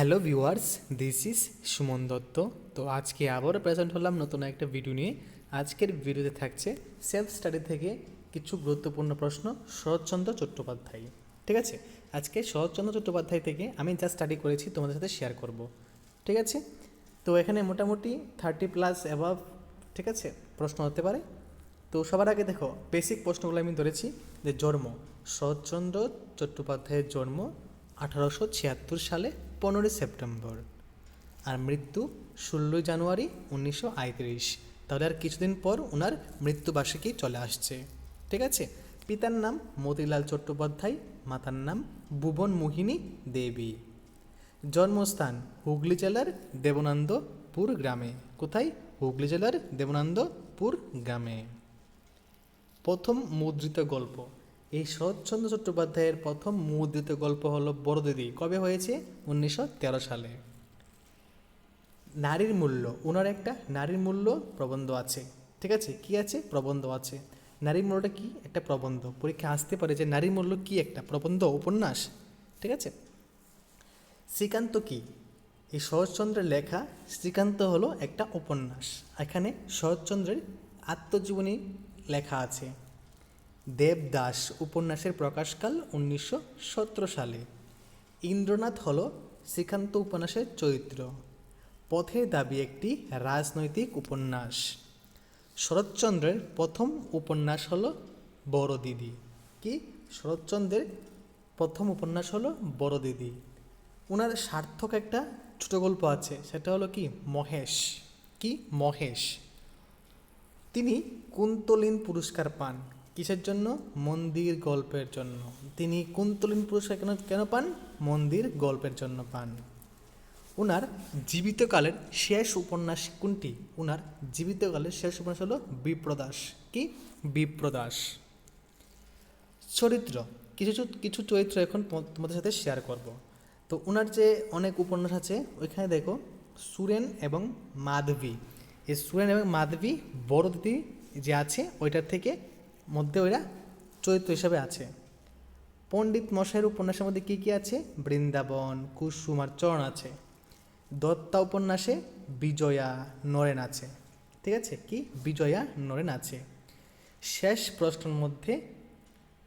Hello viewers, this is Suman Dutta. তো আজকে আবারও প্রেজেন্ট হলাম নতুন একটা ভিডিও নিয়ে। আজকের ভিডিওতে থাকছে সেলফ স্টাডি থেকে কিছু গুরুত্বপূর্ণ প্রশ্ন শরৎচন্দ্র চট্টোপাধ্যায়। ঠিক আছে? আজকে শরৎচন্দ্র চট্টোপাধ্যায় থেকে আমি যা স্টাডি করেছি তোমাদের সাথে শেয়ার করব। ঠিক আছে? তো এখানে মোটামুটি থার্টি প্লাস অ্যাভাব ঠিক আছে? প্রশ্ন হতে পারে। তো সবার আগে দেখো বেসিক প্রশ্নগুলো আমি ধরেছি যে জন্ম, শরৎচন্দ্র চট্টোপাধ্যায়ের জন্ম আঠারোশো ছিয়াত্তর সালে পনেরোই সেপ্টেম্বর আর মৃত্যু ষোলোই জানুয়ারি উনিশশো আটত্রিশ তাহলে আর কিছুদিন পর ওনার মৃত্যুবার্ষিকী চলে আসছে। ঠিক আছে? পিতার নাম মতিলাল চট্টোপাধ্যায়, মাতার নাম ভুবন মোহিনী দেবী। জন্মস্থান হুগলি জেলার দেবনন্দপুর গ্রামে। কোথায়? হুগলি জেলার দেবনন্দপুর গ্রামে। প্রথম মুদ্রিত গল্প। এই শরৎচন্দ্র চট্টোপাধ্যায়ের প্রথম মুদ্রিত গল্প হলো বড়দিদি। কবে হয়েছে? উনিশশো তেরো সালে। নারীর মূল্য। ওনার একটা নারীর মূল্য প্রবন্ধ আছে। ঠিক আছে? কি আছে? প্রবন্ধ আছে। নারীর মূল্যটা কি? একটা প্রবন্ধ। পরীক্ষা আসতে পারে যে নারীর মূল্য কি একটা? প্রবন্ধ, উপন্যাস। ঠিক আছে? শ্রীকান্ত কি? এই শরৎচন্দ্রের লেখা শ্রীকান্ত হলো একটা উপন্যাস। এখানে শরৎচন্দ্রের আত্মজীবনী লেখা আছে। দেবদাস উপন্যাসের প্রকাশকাল উনিশশো সতেরো সালে। ইন্দ্রনাথ হল শ্রীকান্ত উপন্যাসের চরিত্র। পথের দাবি একটি রাজনৈতিক উপন্যাস। শরৎচন্দ্রের প্রথম উপন্যাস হল বড় দিদি কি? শরৎচন্দ্রের প্রথম উপন্যাস হলো বড় দিদি ওনার সার্থক একটা ছোট গল্প আছে, সেটা হলো কি? মহেশ। কি? মহেশ। তিনি কুন্তলিন পুরস্কার পান। কিসের জন্য? মন্দির গল্পের জন্য। তিনি কুন্তলিন পুরস্কার কেন কেন পান? মন্দির গল্পের জন্য পান। ওনার জীবিতকালের শেষ উপন্যাস কোনটি? ওনার জীবিতকালের শেষ উপন্যাস হলো বিপ্রদাস। কি? বিপ্রদাস। চরিত্র। কিছু কিছু চরিত্র এখন তোমাদের সাথে শেয়ার করব। তো ওনার যে অনেক উপন্যাস আছে, ওইখানে দেখো, সুরেন এবং মাধবী। এই সুরেন এবং মাধবী বড় দিদি যে আছে, ওইটার থেকে মধ্যে ওইরা চরিত্র হিসাবে আছে। পণ্ডিত মশাইয়ের উপন্যাসের মধ্যে কী কী আছে? বৃন্দাবন, কুসুম আর চরণ আছে। দত্তা উপন্যাসে বিজয়া নরেন আছে। ঠিক আছে? কি? বিজয়া নরেন আছে। শেষ প্রশ্নের মধ্যে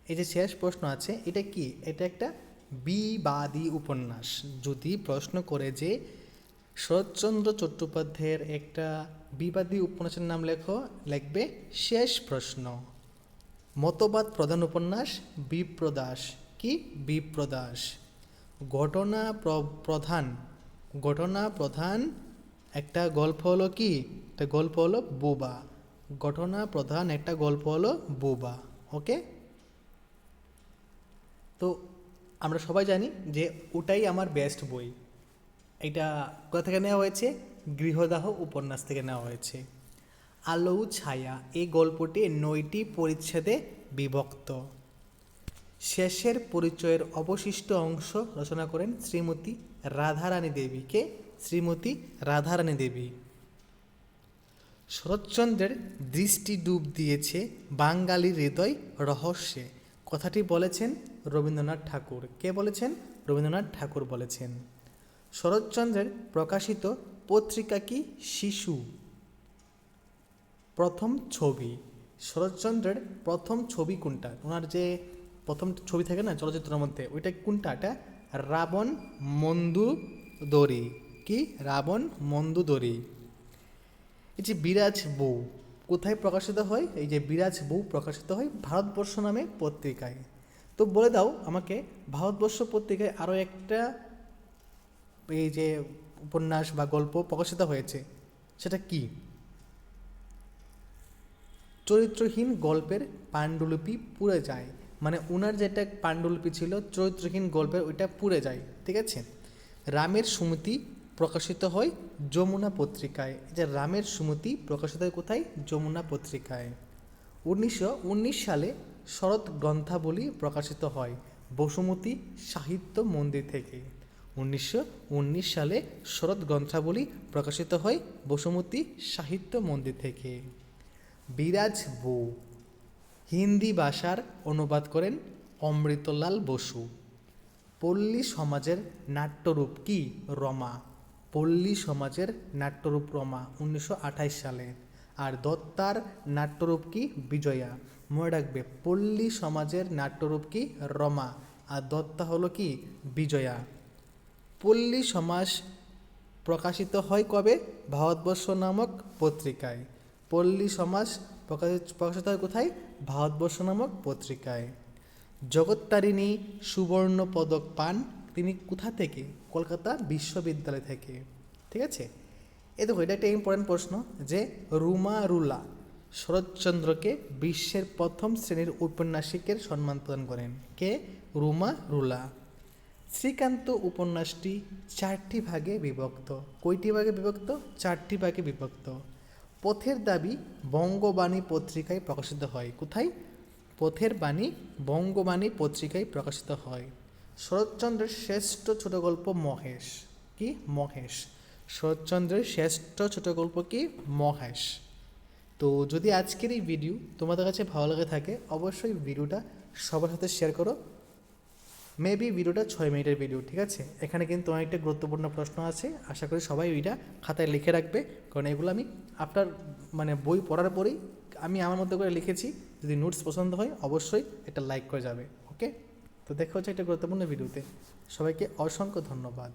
এই যে শেষ প্রশ্ন আছে, এটা কি? এটা একটা বিবাদী উপন্যাস। যদি প্রশ্ন করে যে শরৎচন্দ্র চট্টোপাধ্যায়ের একটা বিবাদী উপন্যাসের নাম লেখো, লিখবে শেষ প্রশ্ন। মতবাদ প্রধান উপন্যাস বিপ্রদাস। কি? বিপ্রদাস। ঘটনা প্র- প্রধান। ঘটনা প্রধান, একটা গল্প হলো কি? একটা গল্প হলো বোবা। ঘটনা প্রধান, একটা গল্প হলো বোবা। ওকে তো আমরা সবাই জানি যে ওটাই আমার বেস্ট বই। এটা কোথা থেকে নেওয়া হয়েছে? গৃহদাহ উপন্যাস থেকে নেওয়া হয়েছে। আলো ছায়া। এই গল্পটি নয়টি পরিচ্ছেদে বিভক্ত। শেষের পরিচয়ের অবশিষ্ট অংশ রচনা করেন শ্রীমতী রাধারানী দেবীকে শ্রীমতী রাধারানী দেবী। শরৎচন্দ্রের দৃষ্টি ডুব দিয়েছে বাঙালির হৃদয় রহস্যে। কথাটি বলেছেন রবীন্দ্রনাথ ঠাকুর। কে বলেছেন? রবীন্দ্রনাথ ঠাকুর বলেছেন। শরৎচন্দ্রের প্রকাশিত পত্রিকা কি? শিশু। প্রথম ছবি, শরৎচন্দ্রের প্রথম ছবি কোনটা? ওনার যে প্রথম ছবি থাকে না, চলচ্চিত্রের মধ্যে, ওইটা কোনটা? এটা রাবণ মন্দু দড়ি। কি? রাবণ মন্দু দড়ি। এই যে বিরাজ বউ, কোথায় প্রকাশিত হয়? এই যে বিরাজ বউ প্রকাশিত হয় ভারতবর্ষ নামে পত্রিকায়। তো বলে দাও আমাকে, ভারতবর্ষ পত্রিকায় আরও একটা এই যে উপন্যাস বা গল্প প্রকাশিত হয়েছে, সেটা কি? চরিত্রহীন গল্পের পাণ্ডুলিপি পুড়ে যায়। মানে ওনার যেটা পাণ্ডুলিপি ছিল, চরিত্রহীন গল্পের ওইটা পুড়ে যায়, ঠিক আছে? রামের সুমতি প্রকাশিত হয় যমুনা পত্রিকায়। যে রামের সুমতি প্রকাশিত হয় কোথায়? যমুনা পত্রিকায়। উনিশশো উনিশ সালে শরৎ গ্রন্থাবলী প্রকাশিত হয় বসুমতী সাহিত্য মন্দির থেকে। উনিশশো উনিশ সালে শরৎ গ্রন্থাবলী প্রকাশিত হয় বসুমতী সাহিত্য মন্দির থেকে। বিরাজ বউ হিন্দি ভাষার অনুবাদ করেন অমৃতলাল বসু। পল্লী সমাজের নাট্যরূপ কি রমা? পল্লী সমাজের নাট্যরূপ রমা উনিশশো সালে। আর দত্তার নাট্যরূপ কি বিজয়া? মনে রাখবে, পল্লী সমাজের নাট্যরূপ কি রমা? আর দত্তা হলো কি বিজয়া? পল্লী সমাজ প্রকাশিত হয় কবে? ভারতবর্ষ নামক পত্রিকায়। পল্লী সমাজ প্রকাশিত প্রকাশিত হয় কোথায়? ভারতবর্ষ নামক পত্রিকায়। জগত্তারিণী সুবর্ণ পদক পান তিনি কোথা থেকে? কলকাতা বিশ্ববিদ্যালয় থেকে। ঠিক আছে? এ দেখো, এটা একটা ইম্পর্টেন্ট প্রশ্ন যে রুমা রুলা শরৎচন্দ্রকে বিশ্বের প্রথম শ্রেণির ঔপন্যাসিকের সম্মান প্রদান করেন। কে? রুমা রুলা। শ্রীকান্ত উপন্যাসটি চারটি ভাগে বিভক্ত। কয়টি ভাগে বিভক্ত? চারটি ভাগে বিভক্ত। পথের দাবি বঙ্গবাণী পত্রিকায় প্রকাশিত হয়। কোথায়? পথের বাণী বঙ্গবাণী পত্রিকায় প্রকাশিত হয়। শরৎচন্দ্রের শ্রেষ্ঠ ছোট গল্প মহেশ। কি? মহেশ। শরৎচন্দ্রের শ্রেষ্ঠ ছোট গল্প কি? মহেশ। তো যদি আজকের এই ভিডিও তোমাদের কাছে ভালো লাগে থাকে, অবশ্যই ভিডিওটা সবার সাথে শেয়ার করো। মেবি ভিডিওটা ছয় মিনিটের ভিডিও ঠিক আছে? এখানে কিন্তু অনেকটা গুরুত্বপূর্ণ প্রশ্ন আছে। আশা করি সবাই ওইটা খাতায় লিখে রাখবে। কারণ এগুলো আমি আপনার মানে বই পড়ার পরেই আমি আমার মতো করে লিখেছি। যদি নোটস পছন্দ হয়, অবশ্যই এটা লাইক করে যাবে ওকে তো দেখা হচ্ছে একটা গুরুত্বপূর্ণ ভিডিওতে সবাইকে অসংখ্য ধন্যবাদ।